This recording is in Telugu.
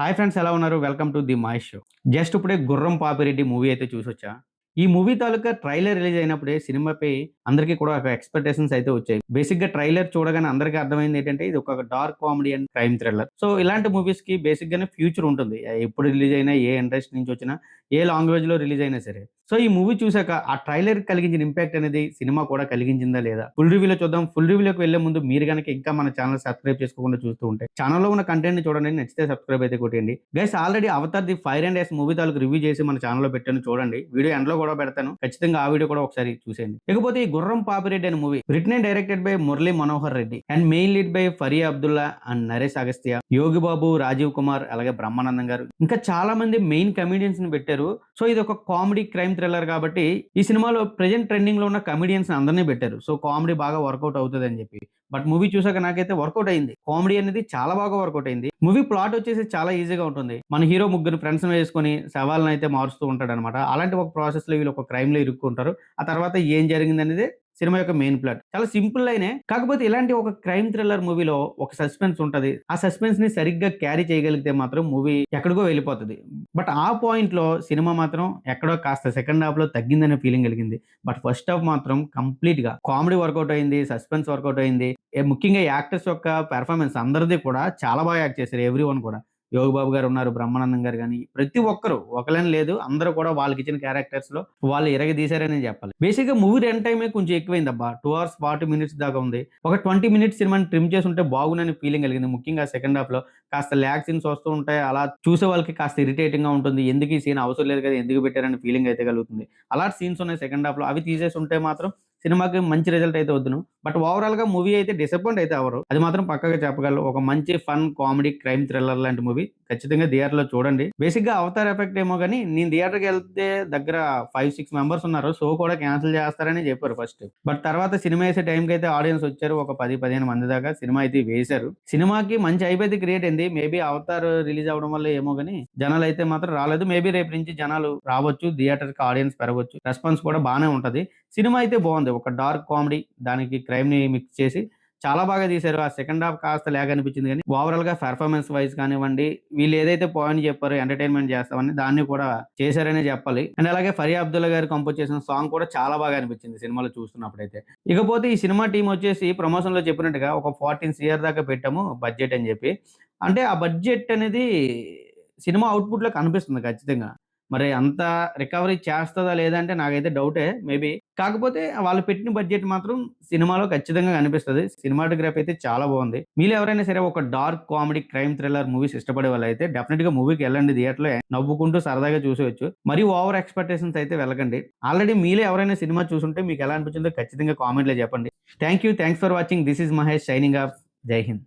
హాయ్ ఫ్రెండ్స్ ఎలా ఉన్నారు? Welcome to the my show. Just ఇప్పుడే గుర్రం పాపిరెడ్డి మూవీ అయితే చూసొచ్చా? ఈ మూవీ తాలూకా ట్రైలర్ రిలీజ్ అయినప్పుడే సినిమాపై అందరికీ కూడా ఒక ఎక్స్పెక్టేషన్స్ అయితే వచ్చాయి. బేసిక్గా ట్రైలర్ చూడగానే అందరికీ అర్థమైంది ఏంటంటే ఇది ఒక dark comedy and crime thriller. So ఇలాంటి మూవీస్కి బేసిక్ గానే ఫ్యూచర్ ఉంటుంది. ఎప్పుడు రిలీజ్ అయినా ఏ ఇండస్ట్రీ నుంచి వచ్చినా ఏ లాంగ్వేజ్లో రిలీజ్ అయినా సరే. సో ఈ మూవీ చూసాక ఆ ట్రైలర్ కలిగించిన ఇంపాక్ట్ అనేది సినిమా కూడా కలిగించిందా లేదా? ఫుల్ రివ్యూలో చూద్దాం. ఫుల్ రివ్యూలోకి వెళ్ళే ముందు మీరు కనుక ఇంకా మన ఛానల్ సబ్స్క్రైబ్ చేసుకోకుండా చూస్తూ ఉంటే ఛానల్లో ఉన్న కంటెంట్ని చూడండి. నచ్చితే సబ్స్క్రైబ్ అయితే కొట్టండి guys already Avatar the fire and ash movie తాలూకు రివ్యూ చేసి మన ఛానల్లో పెట్టాను చూడండి. వీడియో ఎండ్లో కూడా పెడతాను. ఖచ్చితంగా ఆ వీడియో కూడా ఒకసారి చూసేయండి. ఇకపోతే ఈ గుర్రం పాపిరెడ్డి అనే movie written and directed by Murali Manohar Reddy and main lead by Faria Abdullah and Naresh Agastya Yogi Babu Rajeev Kumar అలాగే బ్రహ్మానందం గారు. ఇంకా చాలా మంది మెయిన్ కమెడియన్స్ని పెట్టారు. సో ఇది ఒక కామెడీ క్రైమ్ థ్రిల్లర్ కాబట్టి ఈ సినిమాలో ప్రెజెంట్ ట్రెండింగ్లో ఉన్న కమెడియన్స్ అందరినీ పెట్టారు. సో కామెడీ బాగా వర్కౌట్ అవుతుంది అని చెప్పి. బట్ మూవీ చూసాక నాకైతే వర్కౌట్ అయింది. కామెడీ అనేది చాలా బాగా వర్కౌట్ అయింది. మూవీ ప్లాట్ వచ్చేసి చాలా ఈజీగా ఉంటుంది. మన హీరో ముగ్గురు ఫ్రెండ్స్ వేసుకొని సవాళ్ళని అయితే మారుస్తూ ఉంటాడు అనమాట అలాంటి ఒక ప్రాసెస్లో వీళ్ళు ఒక క్రైమ్లో ఇరుక్కుంటారు. ఆ తర్వాత ఏం జరిగింది అనేది సినిమా యొక్క మెయిన్ ప్లాట్. చాలా సింపుల్ అయినే కాకపోతే ఇలాంటి ఒక క్రైమ్ థ్రిల్లర్ మూవీలో ఒక సస్పెన్స్ ఉంటుంది. ఆ సస్పెన్స్ని సరిగ్గా క్యారీ చేయగలిగితే మాత్రం మూవీ ఎక్కడికో వెళ్ళిపోతుంది. బట్ ఆ పాయింట్లో సినిమా మాత్రం ఎక్కడో కాస్త సెకండ్ హాఫ్లో తగ్గిందనే ఫీలింగ్ కలిగింది. బట్ ఫస్ట్ హాఫ్ మాత్రం కంప్లీట్గా కామెడీ వర్కౌట్ అయింది సస్పెన్స్ వర్కౌట్ అయింది. ముఖ్యంగా యాక్టర్స్ యొక్క పెర్ఫార్మెన్స్ అందరిది కూడా చాలా బాగా యాక్ట్ చేశారు ఎవ్రీ వన్ కూడా. యోగి బాబు గారు ఉన్నారు బ్రహ్మానందం గారు కానీ ప్రతి ఒక్కరు ఒకలని లేదు అందరూ కూడా వాళ్ళకి ఇచ్చిన క్యారెక్టర్స్లో వాళ్ళు ఇరగదీశారని చెప్పాలి. బేసిక్గా మూవీ రన్ టైమే కొంచెం ఎక్కువైంది అబ్బా టూ అవర్స్ ఫార్టీ మినిట్స్ దాకా ఉంది. ఒక ట్వంటీ మినిట్స్ సినిమాని ట్రిమ్ చేసి ఉంటే బాగునని ఫీలింగ్ కలిగింది. ముఖ్యంగా సెకండ్ హాఫ్లో కాస్త ల్యాక్ సీన్స్ వస్తూ ఉంటాయి. అలా చూసే వాళ్ళకి కాస్త ఇరిటేటింగ్గా ఉంటుంది. ఎందుకు ఈ సీన్ అవసరం లేదు కదా ఎందుకు పెట్టారని ఫీలింగ్ అయితే కలుగుతుంది. అలాంటి సీన్స్ ఉన్నాయి సెకండ్ హాఫ్లో. అవి తీసేసి ఉంటే మాత్రం సినిమాకి మంచి రిజల్ట్ అయితే వద్దును. బట్ ఓవరాల్గా మూవీ అయితే డిసప్పాయింట్ అయితే అవరు అది మాత్రం పక్కగా చెప్పగలరు ఒక మంచి ఫన్ కామెడీ క్రైమ్ థ్రిల్లర్ లాంటి మూవీ ఖచ్చితంగా థియేటర్లో చూడండి. బేసిక్గా అవతార్ ఎఫెక్ట్ ఏమో కానీ నేను థియేటర్కి వెళ్తే దగ్గర ఫైవ్ సిక్స్ మెంబర్స్ ఉన్నారు. షో కూడా క్యాన్సిల్ చేస్తారని చెప్పారు ఫస్ట్ బట్ తర్వాత సినిమా వేసే టైంకి అయితే ఆడియన్స్ వచ్చారు ఒక పది పదిహేను మంది దాకా సినిమా అయితే వేశారు. సినిమాకి మంచి అయిపోయింది క్రియేట్ అయింది. మేబీ అవతార్ రిలీజ్ అవడం వల్ల ఏమో కానీ జనాలు అయితే మాత్రం రాలేదు. మేబీ రేపు నుంచి జనాలు రావచ్చు థియేటర్కి ఆడియన్స్ పెరగవచ్చు రెస్పాన్స్ కూడా బాగానే ఉంటది. సినిమా అయితే బాగుంది. ఒక డార్క్ కామెడీ దానికి క్రైమ్ని మిక్స్ చేసి చాలా బాగా తీశారు. ఆ సెకండ్ హాఫ్ కాస్త లేక అనిపించింది కానీ ఓవరాల్గా పెర్ఫార్మెన్స్ వైజ్ కానివ్వండి వీళ్ళు ఏదైతే పాయింట్ చెప్పారు ఎంటర్టైన్మెంట్ చేస్తామని దాన్ని కూడా చేశారనే చెప్పాలి. అండ్ అలాగే ఫరియా అబ్దుల్లా గారు కంపోజ్ చేసిన సాంగ్ కూడా చాలా బాగా అనిపించింది సినిమాలో చూస్తున్నప్పుడైతే. ఇకపోతే ఈ సినిమా టీం వచ్చేసి ప్రమోషన్లో చెప్పినట్టుగా ఒక ఫార్టీన్ ఇయర్ దాకా పెట్టాము బడ్జెట్ అని చెప్పి. అంటే ఆ బడ్జెట్ అనేది సినిమా అవుట్పుట్లో కనిపిస్తుంది ఖచ్చితంగా. మరి అంత రికవరీ చేస్తుందా లేదంటే నాకైతే డౌటే మేబీ కాకపోతే వాళ్ళు పెట్టిన బడ్జెట్ మాత్రం సినిమాలో ఖచ్చితంగా కనిపిస్తుంది. సినిమాటోగ్రఫీ అయితే చాలా బాగుంది. మీరు ఎవరైనా సరే ఒక dark comedy crime thriller movies ఇష్టపడే వాళ్ళు అయితే డెఫినెట్గా మూవీకి వెళ్ళండి. థియేటర్లో నవ్వుకుంటూ సరదాగా చూసేవచ్చు మరి ఓవర్ ఎక్స్పెక్టేషన్స్ అయితే వెళ్ళకండి. ఆల్రెడీ మీలో ఎవరైనా సినిమా చూసుంటే మీకు ఎలా అనిపించిందో ఖచ్చితంగా కామెంట్లో చెప్పండి. Thank you thanks for watching this is Mahesh signing off Jai Hind